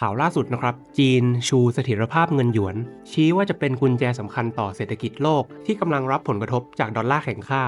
ข่าวล่าสุดนะครับ จีนชูเสถียรภาพเงินหยวน ชี้ว่าจะเป็นกุญแจสำคัญต่อเศรษฐกิจโลก ที่กำลังรับผลกระทบจากดอลลาร์แข็งค่า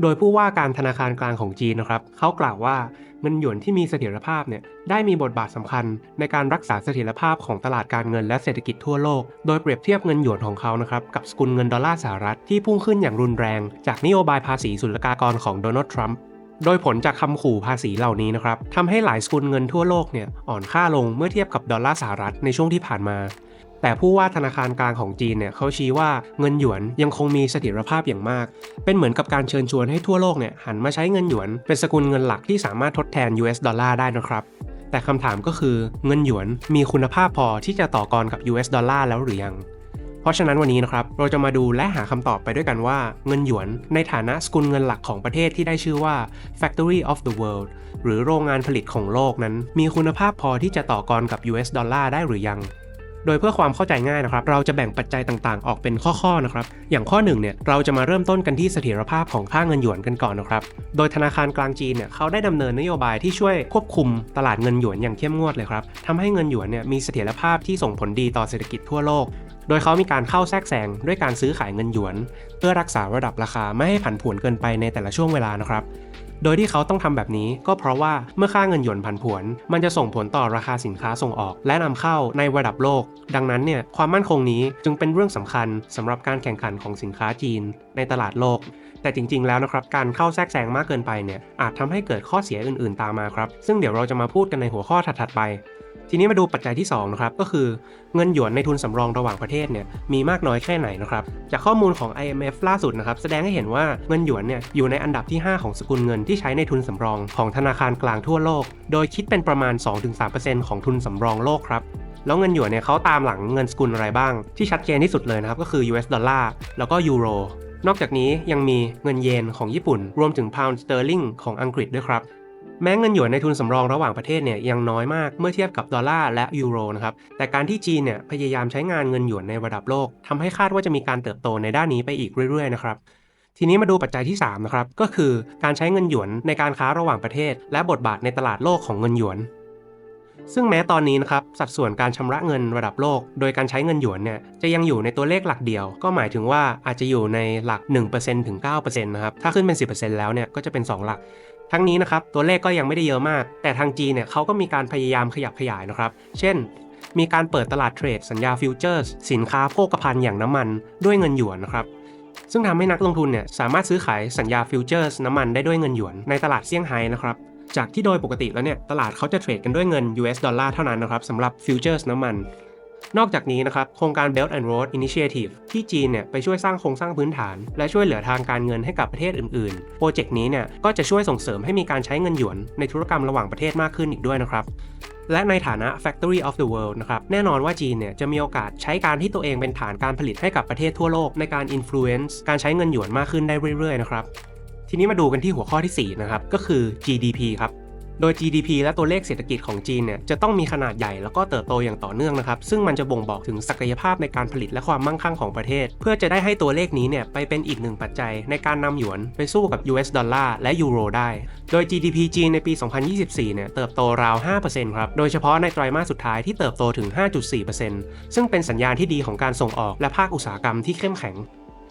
โดยผู้ว่าการธนาคารกลางของจีนนะครับเขากล่าวว่าเงินหยวนที่มีเสถียรภาพเนี่ยได้มีบทบาทสำคัญ ในการรักษาเสถียรภาพของตลาดการเงินและเศรษฐกิจทั่วโลก โดยเปรียบเทียบเงินหยวนของเขานะครับกับสกุลเงินดอลลาร์สหรัฐที่พุ่งขึ้นอย่างรุนแรง จากนโยบายภาษีศุลกากรของโดนัลด์ทรัมป์ โดยผลจากคำขู่ภาษีเหล่านี้นะครับทำให้หลายสกุลเงินทั่วโลกเนี่ยอ่อนค่าลงเมื่อเทียบกับดอลลาร์สหรัฐในช่วงที่ผ่านมา แต่ผู้ว่าธนาคารกลางของจีนเนี่ยเขาชี้ว่าเงินหยวนยังคงมีเสถียรภาพอย่างมาก เป็นเหมือนกับการเชิญชวนให้ทั่วโลกเนี่ยหันมาใช้เงินหยวน เป็นสกุลเงินหลักที่สามารถทดแทน US ดอลลาร์ได้นะครับแต่คำถามก็คือเงินหยวนมีคุณภาพพอที่จะต่อกรกับ US ดอลลาร์แล้วหรือยัง เพราะฉะนั้นวันนี้นะครับเราจะมาดูและหาคำตอบไปด้วยกันว่า เงินหยวนในฐานะสกุลเงินหลักของประเทศที่ได้ชื่อว่า Factory of the World หรือโรงงานผลิตของโลกนั้น มีคุณภาพพอที่จะต่อกรกับ US ดอลลาร์ได้หรือยัง โดยเพื่อความเข้าใจง่ายนะครับ เราจะแบ่งปัจจัยต่างๆ ออกเป็นข้อๆนะครับ อย่างข้อหนึ่งเนี่ยเราจะมาเริ่มต้นกันที่เสถียรภาพของค่าเงินหยวนกันก่อนนะครับ โดยธนาคารกลางจีนเนี่ยเขาได้ดำเนินนโยบายที่ช่วยควบคุมตลาดเงินหยวนอย่างเข้มงวดเลยครับทำให้เงินหยวนเนี่ยมีเสถียรภาพที่ส่งผลดีต่อเศรษฐกิจทั่วโลก โดยเขามีการเข้าแทรกแซงด้วยการซื้อขายเงินหยวน เพื่อรักษาระดับราคาไม่ให้ผันผวนเกินไปในแต่ละช่วงเวลานะครับ โดยที่เขาต้องทำแบบนี้ก็เพราะว่าเมื่อค่าเงินหยวนผันผวน มันจะส่งผลต่อราคาสินค้าส่งออก และนำเข้าในระดับโลก ดังนั้นเนี่ยความมั่นคงนี้จึงเป็นเรื่องสำคัญสำหรับการแข่งขันของสินค้าจีน ในตลาดโลก แต่จริง ๆ แล้วนะครับการเข้าแทรกแซงมากเกินไปเนี่ยอาจทำให้เกิดข้อเสียอื่น ๆ ตามมาครับ ซึ่งเดี๋ยวเราจะมาพูดกันในหัวข้อถัดๆไป ทีนี้มาดูปัจจัยที่2นะครับก็คือเงินหยวนในทุนสำรองระหว่างประเทศเนี่ยมีมากน้อยแค่ไหนนะครับจากข้อมูลของ IMF ล่าสุดนะครับแสดงให้เห็นว่าเงินหยวนเนี่ยอยู่ในอันดับที่ 5 ของสกุลเงินที่ใช้ในทุนสำรองของธนาคารกลางทั่วโลก โดยคิดเป็นประมาณ 2-3%ของทุนสำรองโลกครับแล้วเงินหยวนเนี่ยเขาตามหลังเงินสกุลอะไรบ้าง ที่ชัดเจนที่สุดเลยนะครับก็คือ US ดอลลาร์แล้วก็ยูโรนอกจากนี้ยังมีเงินเยนของญี่ปุ่น รวมถึงพาวน์สเตอร์ลิงของอังกฤษด้วยครับ แม้เงินหยวนในทุนสำรองระหว่างประเทศเนี่ยยังน้อยมากเมื่อเทียบกับดอลลาร์และยูโรนะครับแต่การที่จีนเนี่ยพยายามใช้งานเงินหยวนในระดับโลกทำให้คาดว่าจะมีการเติบโตในด้านนี้ไปอีกเรื่อยๆนะครับทีนี้มาดูปัจจัยที่3นะครับก็คือการใช้เงินหยวนในการค้าระหว่างประเทศ และบทบาทในตลาดโลกของเงินหยวน ซึ่งแม้ตอนนี้นะครับสัดส่วนการชำระเงินระดับโลก โดยการใช้เงินหยวนเนี่ยจะยังอยู่ในตัวเลขหลักเดียว ก็หมายถึงว่าอาจจะอยู่ในหลัก 1%ถึง9%นะครับถ้าขึ้นเป็น 10%แล้วเนี่ยก็จะเป็น 2 หลัก ทั้งนี้นะครับตัวเลขก็ยังไม่ได้เยอะมาก แต่ทางจีนเนี่ยเขาก็มีการพยายามขยับขยายนะครับ เช่น มีการเปิดตลาดเทรดสัญญาฟิวเจอร์สสินค้าโภคภัณฑ์อย่างน้ำมันด้วยเงินหยวนนะครับซึ่งทำให้นักลงทุนเนี่ยสามารถซื้อขายสัญญาฟิวเจอร์สน้ำมันได้ด้วยเงินหยวนในตลาดเซี่ยงไฮ้นะครับ จากที่โดยปกติแล้วเนี่ยตลาดเขาจะเทรดกันด้วยเงิน US ดอลลาร์เท่านั้นนะครับสำหรับฟิวเจอร์สน้ำมัน นอกจากนี้นะครับ โครงการ Belt and Road Initiative ที่จีนเนี่ยไปช่วยสร้างโครงสร้างพื้นฐาน และช่วยเหลือทางการเงินให้กับประเทศอื่นๆ โปรเจกต์นี้เนี่ยก็จะช่วยส่งเสริมให้มีการใช้เงินหยวนในธุรกรรมระหว่างประเทศมากขึ้นอีกด้วยนะครับและในฐานะ Factory of the World นะครับ แน่นอนว่าจีนเนี่ยจะมีโอกาสใช้การที่ตัวเองเป็นฐานการผลิตให้กับประเทศทั่วโลกในการ influence การใช้เงินหยวนมากขึ้นได้เรื่อยๆนะครับ ทีนี้มาดูกันที่หัวข้อที่ 4 นะครับ ก็คือ GDP ครับ โดย GDP และตัวเลขเศรษฐกิจของจีนเนี่ยจะต้องมีขนาดใหญ่แล้วก็เติบโตอย่างต่อเนื่องนะครับ ซึ่งมันจะบ่งบอกถึงศักยภาพในการผลิตและความมั่งคั่งของประเทศ เพื่อจะได้ให้ตัวเลขนี้เนี่ยไปเป็นอีกหนึ่งปัจจัยในการนำหยวนไปสู้กับ US ดอลลาร์และยูโรได้ โดย GDP จีนในปี 2024 เนี่ยเติบโตราว 5%ครับ โดยเฉพาะในไตรมาสสุดท้ายที่เติบโตถึง 5.4%ซึ่งเป็นสัญญาณที่ดีของการส่งออกและภาคอุตสาหกรรมที่เข้มแข็ง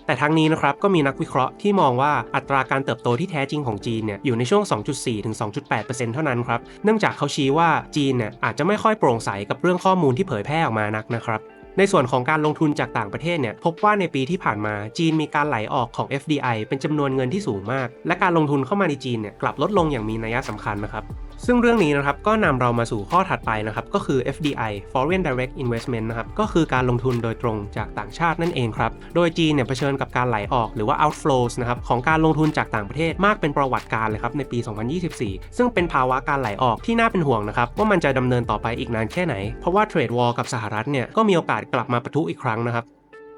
แต่ทั้งนี้นะครับก็มีนักวิเคราะห์ที่มองว่าอัตราการเติบโตที่แท้จริงของจีนเนี่ยอยู่ในช่วง 2.4 ถึง 2.8%เท่านั้นครับ เนื่องจากเขาชี้ว่าจีนเนี่ยอาจจะไม่ค่อยโปร่งใสกับเรื่องข้อมูลที่เผยแพร่ออกมานักนะครับในส่วนของการลงทุนจากต่างประเทศเนี่ยพบว่าในปีที่ผ่านมาจีนมีการไหลออกของ FDI เป็นจำนวนเงินที่สูงมาก และการลงทุนเข้ามาในจีนเนี่ยกลับลดลงอย่างมีนัยสำคัญนะครับ ซึ่งเรื่องนี้นะครับก็นำเรามาสู่ข้อถัดไปนะครับก็คือ FDI Foreign Direct Investment นะครับก็คือการลงทุนโดยตรงจากต่างชาตินั่นเองครับโดยจีนเนี่ยเผชิญกับการไหลออกหรือว่า outflows นะครับของการลงทุนจากต่างประเทศมากเป็นประวัติการเลยครับในปี 2024 ซึ่งเป็นภาวะการไหลออกที่น่าเป็นห่วงนะครับว่ามันจะดำเนินต่อไปอีกนานแค่ไหน เพราะว่าเทรดวอลกับสหรัฐเนี่ยก็มีโอกาสกลับมาปะทุอีกครั้งนะครับ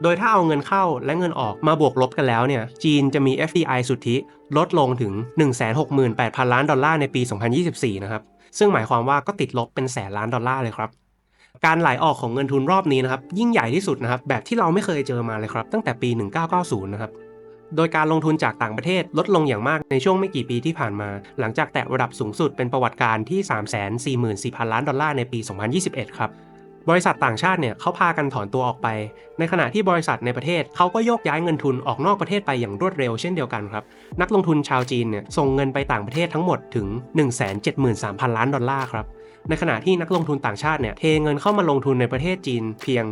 โดยถ้าเอาเงินเข้าและเงินออกมาบวกลบกันแล้วเนี่ย จีนจะมี FDI สุทธิลดลงถึง 168,000 ล้านดอลลาร์ในปี 2024 นะครับ ซึ่งหมายความว่าก็ติดลบเป็นแสนล้านดอลลาร์เลยครับ การไหลออกของเงินทุนรอบนี้นะครับ ยิ่งใหญ่ที่สุดนะครับ แบบที่เราไม่เคยเจอมาเลยครับ ตั้งแต่ปี 1990 นะครับโดยการลงทุนจากต่างประเทศลดลงอย่างมากในช่วงไม่กี่ปีที่ผ่านมา หลังจากแตะระดับสูงสุดเป็นประวัติการที่ 344,000 ล้านดอลลาร์ในปี 2021 ครับ บริษัทต่างชาติเนี่ยเขาพากันถอนตัวออกไป ในขณะที่บริษัทในประเทศเขาก็โยกย้ายเงินทุนออกนอกประเทศไปอย่างรวดเร็วเช่นเดียวกันครับ นักลงทุนชาวจีนเนี่ยส่งเงินไปต่างประเทศทั้งหมดถึง 173,000 ล้านดอลลาร์ครับ ในขณะที่นักลงทุนต่างชาติเนี่ยเทเงินเข้ามาลงทุนในประเทศจีนเพียง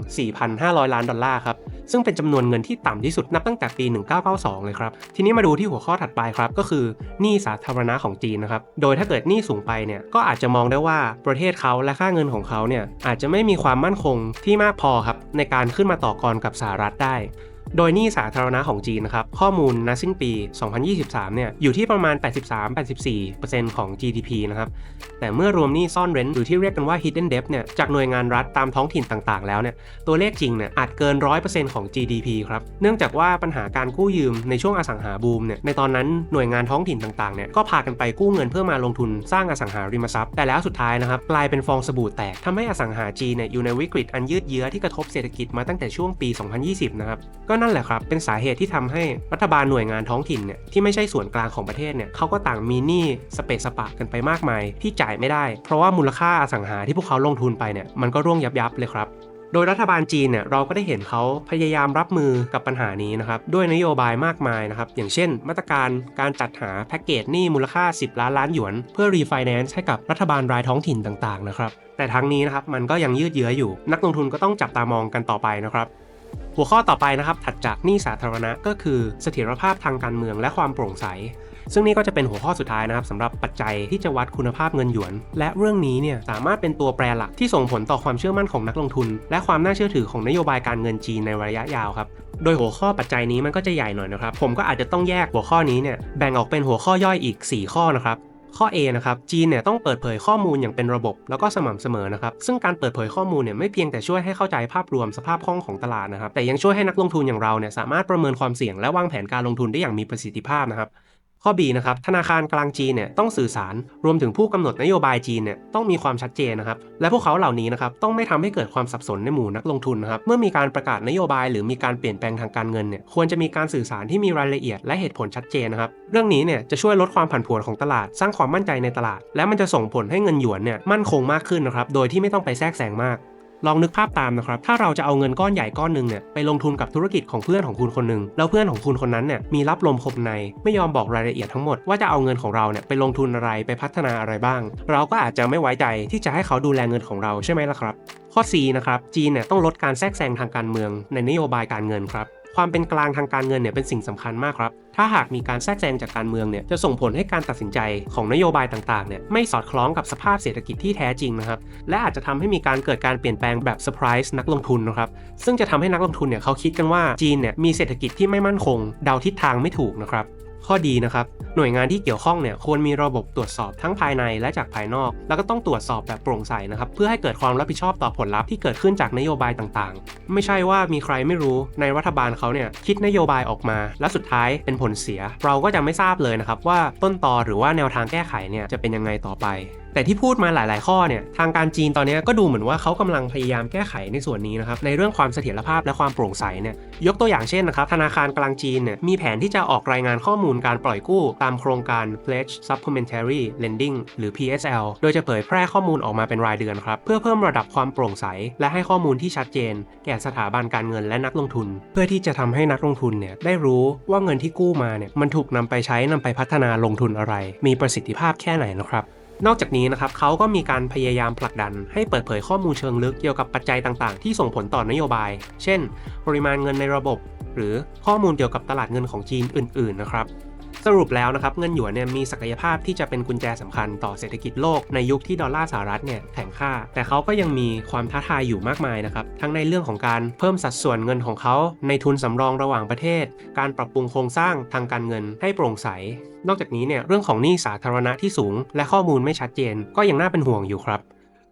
4,500 ล้านดอลลาร์ครับ ซึ่งเป็นจำนวนเงินที่ต่ำที่สุดนับตั้งแต่ปี 1992 เลยครับ ทีนี้มาดูที่หัวข้อถัดไปครับ ก็คือหนี้สาธารณะของจีนนะครับ โดยถ้าเกิดหนี้สูงไปเนี่ย ก็อาจจะมองได้ว่าประเทศเขาและค่าเงินของเขาเนี่ยอาจจะไม่มีความมั่นคงที่มากพอครับในการขึ้นมาต่อกรกับสหรัฐได้ โดยหนี้สาธารณะของจีนนะครับข้อมูลณสิ้นปี 2023 เนี่ยอยู่ที่ประมาณ 83-84%ของ GDP นะครับแต่เมื่อรวมหนี้ซ่อนเร้นหรือที่เรียกกันว่า hidden debt เนี่ยจากหน่วยงานรัฐตามท้องถิ่นต่างๆ แล้วเนี่ยตัวเลขจริงเนี่ยอาจเกิน 100%ของ GDP ครับเนื่องจากว่าปัญหาการกู้ยืมในช่วงอสังหาบูมเนี่ยในตอนนั้นหน่วยงานท้องถิ่นต่างๆเนี่ยก็พากันไปกู้เงินเพื่อมาลงทุนสร้างอสังหาริมทรัพย์ แต่แล้วสุดท้ายนะครับกลายเป็นฟองสบู่แตกทำให้อสังหาจีนเนี่ยอยู่ในวิกฤตอันยืดเยื้อที่กระทบเศรษฐกิจมาตั้งแต่ช่วงปี 2020 นะครับก็นั่นแหละครับ เป็นสาเหตุที่ทำให้รัฐบาลหน่วยงานท้องถิ่นเนี่ยที่ไม่ใช่ส่วนกลางของประเทศเนี่ยเขาก็ต่างมีหนี้สเปซสปะกันไปมากมาย ที่จ่ายไม่ได้ เพราะว่ามูลค่าอสังหาที่พวกเขาลงทุนไปเนี่ยมันก็ร่วงยับยับเลยครับโดยรัฐบาลจีนเนี่ยเราก็ได้เห็นเขาพยายามรับมือกับปัญหานี้นะครับด้วยนโยบายมากมายนะครับอย่างเช่น มาตรการการจัดหาแพ็กเกจหนี้มูลค่า 10 ล้านล้านหยวน เพื่อรีไฟแนนซ์ให้กับรัฐบาลรายท้องถิ่นต่างๆนะครับแต่ทั้งนี้นะครับมันก็ยังยืดเยื้ออยู่ นักลงทุนก็ต้องจับตามองกันต่อไปนะครับ หัวข้อต่อไปนะครับถัดจากหนี้สาธารณะก็คือเสถียรภาพทางการเมืองและความโปร่งใส ซึ่งนี่ก็จะเป็นหัวข้อสุดท้ายนะครับสำหรับปัจจัยที่จะวัดคุณภาพเงินหยวน และเรื่องนี้เนี่ยสามารถเป็นตัวแปรหลักที่ส่งผลต่อความเชื่อมั่นของนักลงทุน และความน่าเชื่อถือของนโยบายการเงินจีนในระยะยาวครับโดยหัวข้อปัจจัยนี้มันก็จะใหญ่หน่อยนะครับ ผมก็อาจจะต้องแยกหัวข้อนี้เนี่ยแบ่งออกเป็นหัวข้อย่อยอีก 4 ข้อนะครับ ข้อ A นะครับจีนเนี่ยต้องเปิดเผยข้อมูลอย่างเป็นระบบ แล้วก็สม่ำเสมอนะครับซึ่งการเปิดเผยข้อมูลเนี่ยไม่เพียงแต่ช่วยให้เข้าใจภาพรวมสภาพคล่องของตลาดนะครับแต่ยังช่วยให้นักลงทุนอย่างเราเนี่ยสามารถประเมินความเสี่ยงและวางแผนการลงทุนได้อย่างมีประสิทธิภาพนะครับ ข้อ B นะครับธนาคารกลางจีนเนี่ยต้องสื่อสารรวมถึงผู้กำหนดนโยบายจีนเนี่ยต้องมีความชัดเจนนะครับและพวกเขาเหล่านี้นะครับต้องไม่ทำให้เกิดความสับสนในหมู่นักลงทุนนะครับเมื่อมีการประกาศนโยบาย หรือมีการเปลี่ยนแปลงทางการเงินเนี่ยควรจะมีการสื่อสารที่มีรายละเอียดและเหตุผลชัดเจนนะครับเรื่องนี้เนี่ยจะช่วยลดความผันผวนของตลาด สร้างความมั่นใจในตลาด และมันจะส่งผลให้เงินหยวนเนี่ยมั่นคงมากขึ้นนะครับโดยที่ไม่ต้องไปแทรกแซงมาก ลองนึกภาพตามนะครับ ถ้าเราจะเอาเงินก้อนใหญ่ก้อนหนึ่งเนี่ยไปลงทุนกับธุรกิจของเพื่อนของคุณคนหนึ่งแล้วเพื่อนของคุณคนนั้นเนี่ยมีรับลมคมในไม่ยอมบอกรายละเอียดทั้งหมดว่าจะเอาเงินของเราเนี่ยไปลงทุนอะไรไปพัฒนาอะไรบ้าง เราก็อาจจะไม่ไว้ใจที่จะให้เขาดูแลเงินของเราใช่ไหมล่ะครับ ข้อ C นะครับจีนเนี่ยต้องลดการแทรกแซงทางการเมืองในนโยบายการเงินครับ ความเป็นกลางทางการเงินเนี่ยเป็นสิ่งสำคัญมากครับถ้าหากมีการแทรกแซงจากการเมืองเนี่ยจะส่งผลให้การตัดสินใจของนโยบายต่างๆเนี่ยไม่สอดคล้องกับสภาพเศรษฐกิจที่แท้จริงนะครับและอาจจะทำให้มีการเกิดการเปลี่ยนแปลงแบบเซอร์ไพรส์นักลงทุนนะครับซึ่งจะทำให้นักลงทุนเนี่ยเขาคิดกันว่าจีนเนี่ยมีเศรษฐกิจที่ไม่มั่นคง เดาทิศทางไม่ถูกนะครับ ข้อดีนะครับ หน่วยงานที่เกี่ยวข้องเนี่ยควรมีระบบตรวจสอบทั้งภายในและจากภายนอก แล้วก็ต้องตรวจสอบแบบโปร่งใสนะครับ เพื่อให้เกิดความรับผิดชอบต่อผลลัพธ์ที่เกิดขึ้นจากนโยบายต่างๆ ไม่ใช่ว่ามีใครไม่รู้ในรัฐบาลเขาเนี่ยคิดนโยบายออกมา แล้วสุดท้ายเป็นผลเสีย เราก็จะไม่ทราบเลยนะครับว่าต้นตอหรือว่าแนวทางแก้ไขเนี่ยจะเป็นยังไงต่อไปแต่ที่พูดมาหลาย ๆ ข้อเนี่ยทางการจีนตอนนี้ก็ดูเหมือนว่าเขากำลังพยายามแก้ไขในส่วนนี้นะครับในเรื่องความเสถียรภาพและความโปร่งใสเนี่ยยกตัวอย่างเช่นนะครับธนาคารกลางจีนเนี่ยมีแผนที่จะออกรายงานข้อมูลการปล่อยกู้ ตามโครงการ Pledge Supplementary Lending หรือ PSL โดยจะเผยแพร่ข้อมูลออกมาเป็นรายเดือนครับเพื่อเพิ่มระดับความโปร่งใส และให้ข้อมูลที่ชัดเจน แก่สถาบันการเงินและนักลงทุน เพื่อที่จะทำให้นักลงทุนเนี่ยได้รู้ว่าเงินที่กู้มาเนี่ยมันถูกนำไปใช้นำไปพัฒนาลงทุนอะไร มีประสิทธิภาพแค่ไหนนะครับ นอกจากนี้นะครับเขาก็มีการพยายามผลักดัน ให้เปิดเผยข้อมูลเชิงลึกเกี่ยวกับปัจจัยต่างๆ ที่ส่งผลต่อนโยบาย เช่น ปริมาณเงินในระบบ หรือข้อมูลเกี่ยวกับตลาดเงินของจีนอื่น ๆ นะครับ สรุปแล้วนะครับเงินหยวนเนี่ยมีศักยภาพที่จะเป็นกุญแจสำคัญต่อเศรษฐกิจโลกในยุคที่ดอลลาร์สหรัฐเนี่ยแข็งค่า แต่เขาก็ยังมีความท้าทายอยู่มากมายนะครับ ทั้งในเรื่องของการเพิ่มสัดส่วนเงินของเขาในทุนสำรองระหว่างประเทศ การปรับปรุงโครงสร้างทางการเงินให้โปร่งใส นอกจากนี้เนี่ยเรื่องของหนี้สาธารณะที่สูง และข้อมูลไม่ชัดเจน ก็ยังน่าเป็นห่วงอยู่ครับ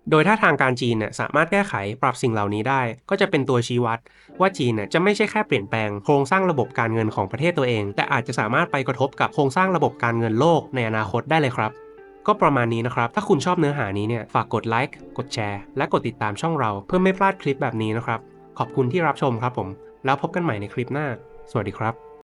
โดยถ้าทางการจีนเนี่ยสามารถแก้ไขปรับสิ่งเหล่านี้ได้ ก็จะเป็นตัวชี้วัด ว่าจีนเนี่ยจะไม่ใช่แค่เปลี่ยนแปลงโครงสร้างระบบการเงินของประเทศตัวเอง แต่อาจจะสามารถไปกระทบกับโครงสร้างระบบการเงินโลกในอนาคตได้เลยครับ ก็ประมาณนี้นะครับ ถ้าคุณชอบเนื้อหานี้เนี่ยฝากกดไลค์กดแชร์ และกดติดตามช่องเราเพื่อไม่พลาดคลิปแบบนี้นะครับขอบคุณที่รับชมครับผม แล้วพบกันใหม่ในคลิปหน้า สวัสดีครับ